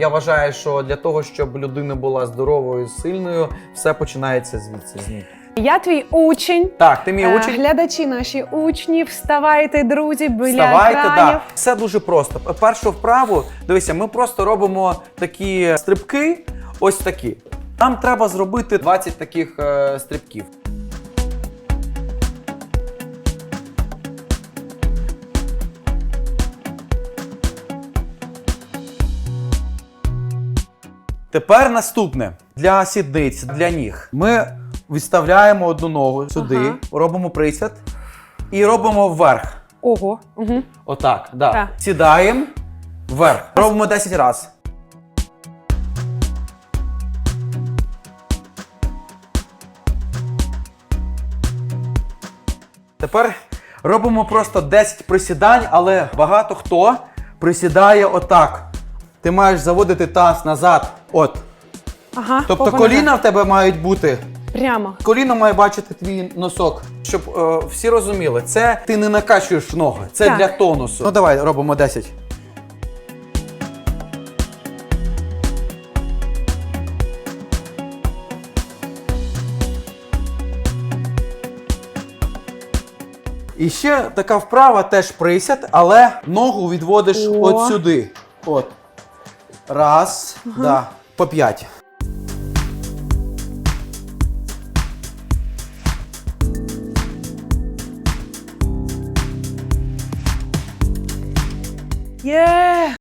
Я вважаю, що для того, щоб людина була здоровою, сильною, все починається звідси з ніг. Я твій учень. Так, ти мій Е, учень. Глядачі наші учні, вставайте, друзі, біля Вставайте, екранів. так. Все дуже просто. Першу вправу, дивися, ми просто робимо такі стрибки, ось такі. Нам треба зробити 20 таких е, стрибків. Тепер наступне для сідниць, для ніг. Ми відставляємо одну ногу сюди, Ага. робимо присяд і робимо вверх. Ого. Угу. Отак, да. Так. Сідаємо вверх. Робимо 10 разів. Тепер робимо просто 10 присідань, але багато хто присідає отак. Ти маєш заводити таз назад. От. Ага. Тобто коліна в тебе мають бути Прямо. Коліно має бачити твій носок, щоб е, всі розуміли, це ти не накачуєш ноги, це Так. для тонусу. Ну давай робимо 10. І ще така вправа теж присяд, але ногу відводиш О. от сюди. От. Раз, да, по 5. Є!